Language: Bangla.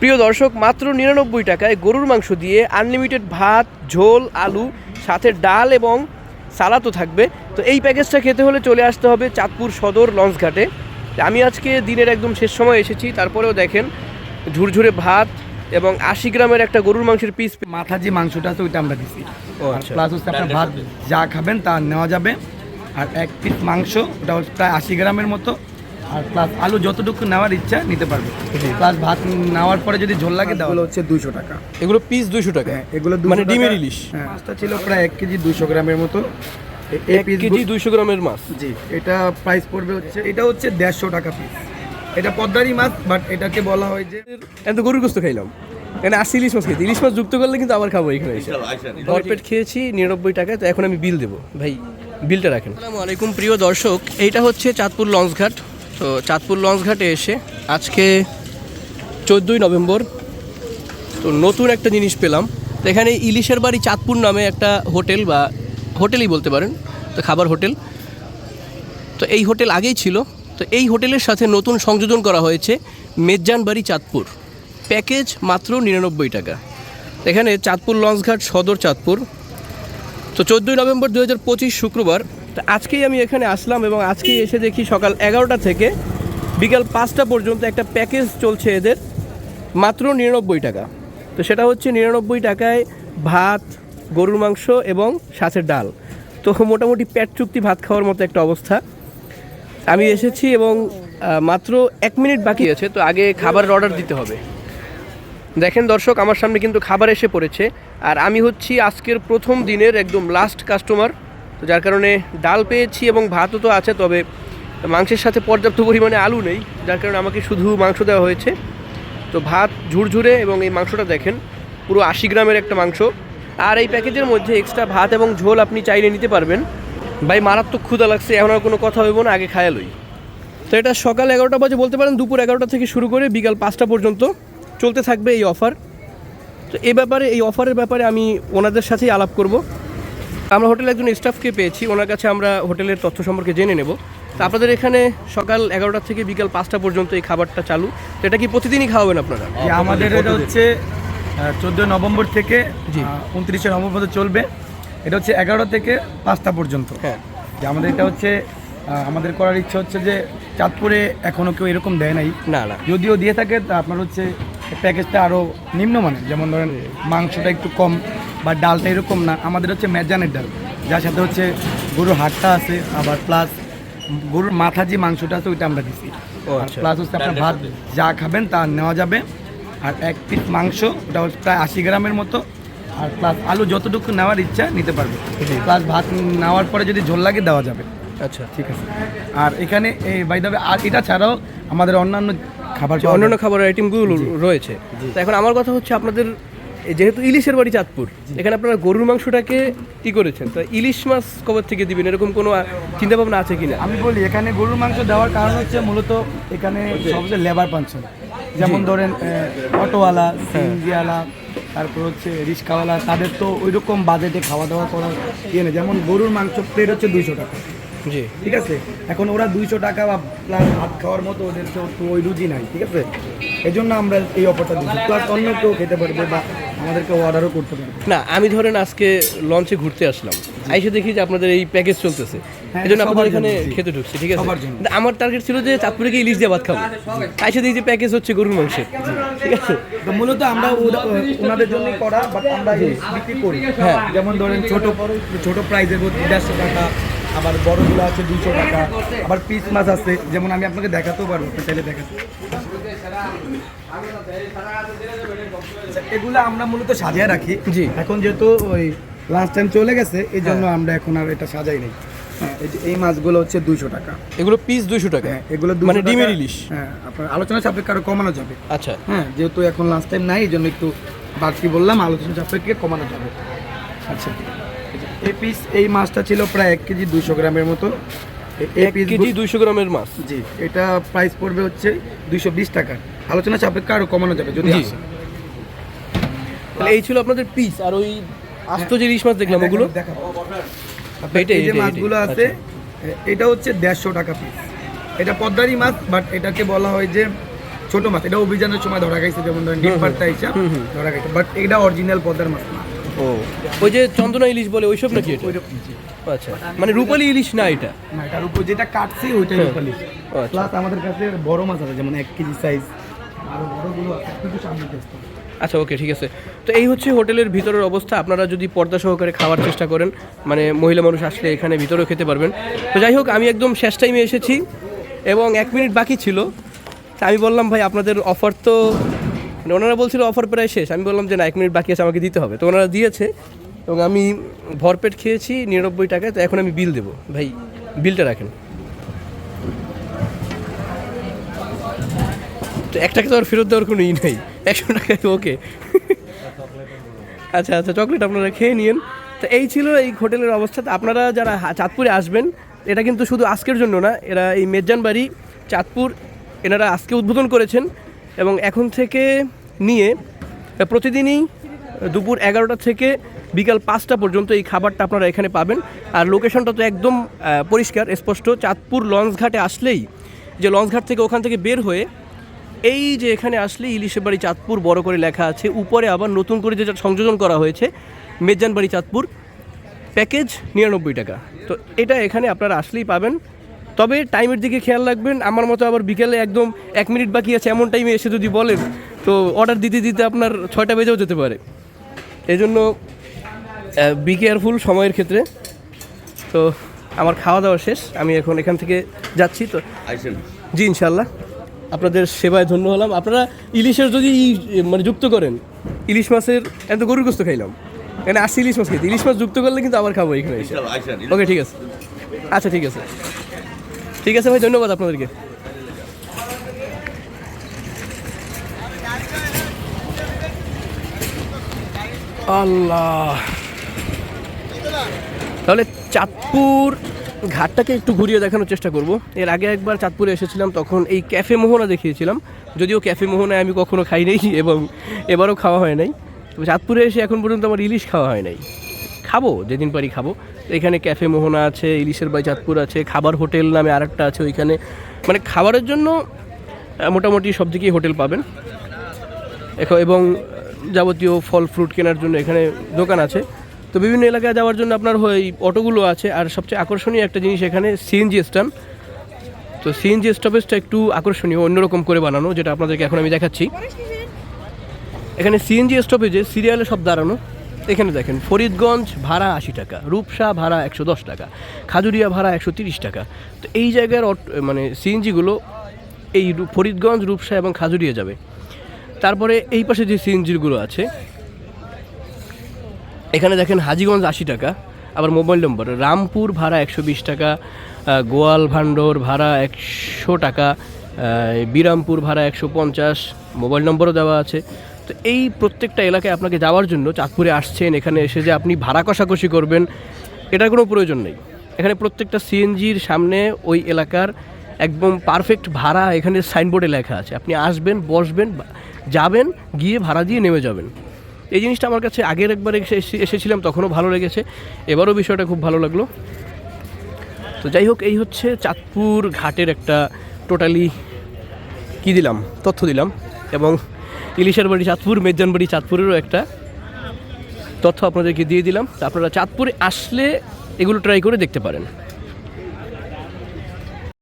প্রিয় দর্শক মাত্র নিরানব্বই টাকায় গরুর মাংস দিয়ে আনলিমিটেড ভাত ঝোল আলু সাথে ডাল এবং সালাদও থাকবে। তো এই প্যাকেজটা খেতে হলে চলে আসতে হবে চাঁদপুর সদর লঞ্চঘাটে আমি আজকে দিনের একদম শেষ সময় এসেছি তারপরেও দেখেন ঝুরঝুরে ভাত এবং আশি গ্রামের একটা গরুর মাংসের পিস মাথা যে মাংসটা আছে ওইটা আমরা দিছি ও আচ্ছা। প্লাস হচ্ছে আপনার ভাত যা খাবেন তা নেওয়া যাবে। আর এক পিস মাংস ওটা হচ্ছে প্রায় আশি গ্রামের মতো। আর প্লাস আলু যতটুকু নেওয়ার ইচ্ছা নিতে পারবে। প্লাস ভাত নেওয়ার পরে যদি ঝোল লাগে তাহলে। হচ্ছে দুইশো টাকা। এগুলো পিস দুইশো টাকা। হ্যাঁ এগুলো মানে ডিমের ইলিশ। হ্যাঁ। মাছটা ছিল প্রায় এক কেজি দুইশো গ্রামের মতো। এক কেজি দুইশো গ্রামের মাছ। জি এটা প্রাইস পড়বে হচ্ছে এটা হচ্ছে দেড়শো টাকা পিস এটা পদ্মারি মাছ বাট এটাকে বলা হয় যে এত গরুর গোস্ত খাইলাম। এখানে আসছি ইলিশ মাছ খেতে ইলিশ মাছ যুক্ত করলে কিন্তু আবার খাব এখানে এসে। ভরপেট খেয়েছি নিরানব্বই টাকায় তো এখন আমি বিল দেবো। ভাই বিলটা রাখেন। আসসালামু আলাইকুম প্রিয় দর্শক এইটা হচ্ছে চাঁদপুর লঞ্চঘাট। তো চাঁদপুর লঞ্চঘাটে এসে আজকে চোদ্দোই নভেম্বর, তো নতুন একটা জিনিস পেলাম। তো এখানে ইলিশের বাড়ি চাঁদপুর নামে একটা হোটেল বা হোটেলই বলতে পারেন, তো খাবার হোটেল। তো এই হোটেল আগেই ছিল। তো এই হোটেলের সাথে নতুন সংযোজন করা হয়েছে মেজ্জান বাড়ি চাঁদপুর। প্যাকেজ মাত্র নিরানব্বই টাকা। এখানে চাঁদপুর লঞ্চঘাট সদর চাঁদপুর। তো চোদ্দোই নভেম্বর দু হাজার পঁচিশ শুক্রবার তো আজকেই আমি এখানে আসলাম এবং আজকেই এসে দেখি সকাল এগারোটা থেকে বিকাল পাঁচটা পর্যন্ত একটা প্যাকেজ চলছে এদের, মাত্র নিরানব্বই টাকা। তো সেটা হচ্ছে নিরানব্বই টাকায় ভাত, গরুর মাংস এবং সাথে ডাল। তো মোটামুটি পেট চুক্তি ভাত খাওয়ার মতো একটা অবস্থা। আমি এসেছি এবং মাত্র এক মিনিট বাকি আছে, তো আগে খাবারের অর্ডার দিতে হবে। দেখেন দর্শক, আমার সামনে কিন্তু খাবার এসে পড়েছে। আর আমি হচ্ছি আজকের প্রথম দিনের একদম লাস্ট কাস্টমার তো যার কারণে ডাল পেয়েছি এবং ভাতও তো আছে, তবে মাংসের সাথে পর্যাপ্ত পরিমাণে আলু নেই, যার কারণে আমাকে শুধু মাংস দেওয়া হয়েছে। তো ভাত ঝুরঝুরে এবং এই মাংসটা দেখেন, পুরো আশি গ্রামের একটা মাংস। আর এই প্যাকেজের মধ্যে এক্সট্রা ভাত এবং ঝোল আপনি চাইলে নিতে পারবেন। ভাই, মারাত্মক ক্ষুদা লাগছে, এখন আর কোনো কথা হইব না, আগে খায়ালই তো এটা সকাল এগারোটা বাজে বলতে পারেন, দুপুর এগারোটা থেকে শুরু করে বিকাল পাঁচটা পর্যন্ত চলতে থাকবে এই অফার তো এই ব্যাপারে, এই অফারের ব্যাপারে আমি ওনাদের সাথেই আলাপ করব। আমরা হোটেলে একজন স্টাফকে পেয়েছি ওনার কাছে আমরা হোটেলের তথ্য সম্পর্কে জেনে নেব। তো আপনাদের এখানে সকাল এগারোটা থেকে বিকাল পাঁচটা পর্যন্ত এই খাবারটা চালু। তো এটা কি প্রতিদিনই খাওয়াবেন আপনারা? যে আমাদের এটা হচ্ছে চোদ্দোই নভেম্বর থেকে জি। উনত্রিশে নভেম্বর পর্যন্ত চলবে। এটা হচ্ছে এগারো থেকে পাঁচটা পর্যন্ত। হ্যাঁ। যে আমাদের এটা হচ্ছে আমাদের করার ইচ্ছা হচ্ছে যে চাঁদপুরে এখনও কেউ এরকম দেয় নাই। না না। যদিও দিয়ে থাকে তা আপনার হচ্ছে প্যাকেজটা আরও নিম্নমানের। যেমন ধরেন মাংসটা একটু কম। বা ডালটা এরকম না আমাদের হচ্ছে মেজানের ডাল। যার সাথে হচ্ছে গরুর হাড়টা আছে আবার প্লাস গরুর মাথা যে মাংসটা আছে ওইটা আমরা দিছি। আচ্ছা। প্লাস হচ্ছে আপনার ভাত যা খাবেন তা নেওয়া যাবে। আর এক পিস মাংস ওটা হচ্ছে প্রায় আশি গ্রামের মতো। আর প্লাস আলু যতটুকু নেওয়ার ইচ্ছা নিতে পারবে। প্লাস ভাত নেওয়ার পরে যদি ঝোল লাগে দেওয়া যাবে। আচ্ছা। ঠিক আছে। আর এখানে এই বাই দাবে আর এটা ছাড়াও আমাদের অন্যান্য খাবার অন্যান্য খাবারের আইটেমগুলো রয়েছে। তো এখন আমার কথা হচ্ছে আপনাদের যেহেতু ইলিশের বাড়ি চাঁদপুর এখানে আপনারা গরুর মাংসটাকে কি করেছেন? তো ইলিশ মাছ কবর থেকে দিবেন? এরকম কোনো চিন্তা ভাবনা আছে কিনা? আমি বলি এখানে গরুর মাংস দেওয়ার কারণ হচ্ছে মূলত এখানে সবচেয়ে লেবার পাচ্ছেন যেমন ধরেন অটোওয়ালা সিএনজিওয়ালা তারপর হচ্ছে রিক্সাওয়ালা তাদের তো ওই রকম বাজেটে খাওয়া দাওয়া করার ইয়ে নেই। যেমন গরুর মাংস প্লেট হচ্ছে দুইশো টাকা। জি। ঠিক আছে? এখন ওরা দুইশো টাকা বা প্লাস ভাত খাওয়ার মতো ওদের তো ওই রুচি নাই ঠিক আছে? এই জন্য আমরা এই অফারটা দিচ্ছি প্লাস অন্য কেউ খেতে পারবে বা আমাদেরকে অর্ডারও করতে পারবে। না আমি ধরেন আজকে লঞ্চে ঘুরতে আসলাম। আইসে দেখি যে আপনাদের এই প্যাকেজ চলতেছে। হ্যাঁ, এই জন্য আপনাদের এখানে খেতে ঢুকছি ঠিক আছে? আমার টার্গেট ছিল যে চাঁদপুরে গিয়ে ইলিশ দিয়ে ভাত খাব। আইসে দেখি যে প্যাকেজ হচ্ছে গরুর মাংসের। ঠিক আছে? তো মূলত আমরা ওনাদের জন্য করা বাট আমরা বিক্রি করি। হ্যাঁ। যেমন ধরেন ছোট ছোট প্রাইজের দেড়শো টাকা আবার বড়গুলো আছে দুশো টাকা আবার পিস মাছ আছে যেমন আমি আপনাকে দেখাতেও পারব চাইলে দেখাতে। আচ্ছা, এগুলো আমরা মূলত সাজিয়ে রাখি। জি। এখন যেহেতু ওই লাস্ট টাইম চলে গেছে এই জন্য আমরা এখন আর এটা সাজাই নেই। হ্যাঁ, এই যে এই মাছগুলো হচ্ছে দুশো টাকা। এগুলো পিস দুশো টাকা? হ্যাঁ এগুলো মানে ডিমের। ইলিশ? হ্যাঁ আপনার আলোচনা সাপেক্ষে আরও কমানো যাবে। আচ্ছা। হ্যাঁ যেহেতু এখন লাস্ট টাইম নাই এই জন্য একটু বাড়তি বললাম আলোচনা সাপেক্ষে কমানো যাবে। আচ্ছা। এই পিস এই মাছটা ছিল প্রায় এক কেজি দুইশো গ্রামের মতো। এক কেজি দুইশো গ্রামের মাছ? জি এটা প্রাইস পড়বে হচ্ছে দুইশো বিশ টাকা। আলোচনা সাপেক্ষে আরও কমানো যাবে যদি। এই ছিল আপনাদের পিস আর ওই আস্ত যে ইলিশ মাছ দেখলাম ওগুলো? দেখাবো। এই যে মাছগুলো আছে এটা হচ্ছে দেড়শো টাকা পিস এটা পদ্মারি মাছ বাট এটাকে বলা হয় যে ছোট মাছ। এটা অভিযানের সময় ধরা গেছে যেমন ধরেন ডিম পার্তা হিসাব ধরা গেছে বাট এটা অরিজিনাল পদ্মার মাছ ও ওই যে চন্দনা ইলিশ বলে ওইসব নাকি এটা? ওইরকম জি। আচ্ছা মানে রূপালি ইলিশ না এটা? না এটার উপর যেটা কাটছি ওইটাই হ্যাঁ। রূপালি। আচ্ছা। প্লাস আমাদের কাছে বড় মাছ আছে যেমন এক কেজি সাইজ আরও বড়গুলো আছে কিন্তু সামনে টেস্ট আচ্ছা ওকে ঠিক আছে। তো এই হচ্ছে হোটেলের ভিতরের অবস্থা আপনারা যদি পর্দা সহকারে খাওয়ার চেষ্টা করেন মানে মহিলা মানুষ আসলে এখানে ভিতরেও খেতে পারবেন। তো যাই হোক আমি একদম শেষ টাইমে এসেছি এবং এক মিনিট বাকি ছিল। তা আমি বললাম ভাই আপনাদের অফার তো মানে ওনারা বলছিল অফার প্রায় শেষ। আমি বললাম যে না, এক মিনিট বাকি আছে, আমাকে দিতে হবে। তো ওনারা দিয়েছে এবং আমি ভরপেট খেয়েছি নিরানব্বই টাকায়, তো এখন আমি বিল দেবো। ভাই বিলটা রাখেন। তো এক টাকা তো আর ফেরত দেওয়ার কোনো ই নেই। একশো টাকায় ওকে আচ্ছা আচ্ছা চকলেট আপনারা খেয়ে নিন তো এই ছিল এই হোটেলের অবস্থা। আপনারা যারা চাঁদপুরে আসবেন, এটা কিন্তু শুধু আজকের জন্য না, এরা এই মেজান বাড়ি চাঁদপুর, এনারা আজকে উদ্বোধন করেছেন এবং এখন থেকে নিয়ে প্রতিদিনই দুপুর এগারোটা থেকে বিকাল পাঁচটা পর্যন্ত এই খাবারটা আপনারা এখানে পাবেন। আর লোকেশনটা তো একদম পরিষ্কার, স্পষ্ট। চাঁদপুর লঞ্চ ঘাটে আসলেই যে লঞ্চ ঘাট থেকে ওখান থেকে বের হয়ে এই যে এখানে আসলে ইলিশের বাড়ি চাঁদপুর বড় করে লেখা আছে। উপরে আবার নতুন করে যেটা সংযোজন করা হয়েছে, মেজান বাড়ি চাঁদপুর, প্যাকেজ নিরানব্বই টাকা। তো এটা এখানে আপনারা আসলেই পাবেন। তবে টাইমের দিকে খেয়াল রাখবেন, আমার মতো আবার বিকেলে একদম এক মিনিট বাকি আছে, এমন টাইমে এসে যদি বলেন তো অর্ডার দিতে দিতে আপনার ছয়টা বেজেও যেতে পারে। এই জন্য বি কেয়ারফুল সময়ের ক্ষেত্রে। তো আমার খাওয়া দাওয়া শেষ আমি এখন এখান থেকে যাচ্ছি। তো জি ইনশাল্লাহ আপনাদের সেবায় ধন্য হলাম। আপনারা ইলিশের যদি মানে যুক্ত করেন ইলিশ মাছের এত গরুর গোস্ত খাইলাম। এখানে আসছি ইলিশ মাছ খেতে। ইলিশ মাছ যুক্ত করলে কিন্তু আবার খাব এখানে ওকে ঠিক আছে। আচ্ছা ঠিক আছে। ঠিক আছে ভাই ধন্যবাদ আপনাদেরকে। আল্লাহ। তাহলে চাঁদপুর ঘাটটাকে একটু ঘুরিয়ে দেখানোর চেষ্টা করব। এর আগে একবার চাঁদপুরে এসেছিলাম, তখন এই ক্যাফে মোহনা দেখিয়েছিলাম। যদিও ক্যাফে মোহনায় আমি কখনো খাই নাই এবং এবারও খাওয়া হয় নাই। চাঁদপুরে এসে এখন পর্যন্ত আমার ইলিশ খাওয়া হয় নাই। খাব, যেদিন পারি খাব। এখানে ক্যাফে মোহনা আছে, ইলিশের বাই চাঁদপুর আছে, খাবার হোটেল নামে আরেকটা আছে ওইখানে। মানে খাবারের জন্য মোটামুটি সব দিকেই হোটেল পাবেন। এখ- এবং যাবতীয় ফল ফ্রুট কেনার জন্য এখানে দোকান আছে। তো বিভিন্ন এলাকায় যাওয়ার জন্য আপনার ওই অটোগুলো আছে। আর সবচেয়ে আকর্ষণীয় একটা জিনিস এখানে সিএনজি স্ট্যান্ড তো সিএনজি স্টপেজটা একটু আকর্ষণীয়, অন্যরকম করে বানানো, যেটা আপনাদেরকে এখন আমি দেখাচ্ছি। এখানে সিএনজি স্টপেজে সিরিয়ালে সব দাঁড়ানো। এখানে দেখেন, ফরিদগঞ্জ ভাড়া আশি টাকা, রূপসা ভাড়া একশো দশ টাকা, খাজুরিয়া ভাড়া একশো তিরিশ টাকা। তো এই জায়গার মানে সিএনজিগুলো এই ফরিদগঞ্জ, রূপসা এবং খাজুরিয়া যাবে। তারপরে এই পাশে যে সিএনজিগুলো আছে, এখানে দেখেন হাজিগঞ্জ আশি টাকা, আবার মোবাইল নম্বর, রামপুর ভাড়া একশো বিশ টাকা গোয়াল ভান্ডর ভাড়া একশো টাকা বিরামপুর ভাড়া একশো পঞ্চাশ, মোবাইল নম্বরও দেওয়া আছে। তো এই প্রত্যেকটা এলাকায় আপনাকে যাওয়ার জন্য চাঁদপুরে আসছেন, এখানে এসে যে আপনি ভাড়া কষাকষি করবেন, এটার কোনো প্রয়োজন নেই। এখানে প্রত্যেকটা সিএনজির সামনে ওই এলাকার একদম পারফেক্ট ভাড়া এখানে সাইনবোর্ডে লেখা আছে। আপনি আসবেন, বসবেন যাবেন, গিয়ে ভাড়া দিয়ে নেমে যাবেন। এই জিনিসটা আমার কাছে আগের একবার এসে এসে- এসেছিলাম, তখনও ভালো লেগেছে। এবারও বিষয়টা খুব ভালো লাগল। তো যাই হোক, এই হচ্ছে চাঁদপুর ঘাটের একটা টোটালি কি দিলাম? তথ্য দিলাম। এবং ইলিশের বাড়ি চাঁদপুর মেজান বাড়ি চাঁদপুরেরও একটা তথ্য আপনাদেরকে দিয়ে দিলাম। আপনারা চাঁদপুরে আসলে এগুলো ট্রাই করে দেখতে পারেন।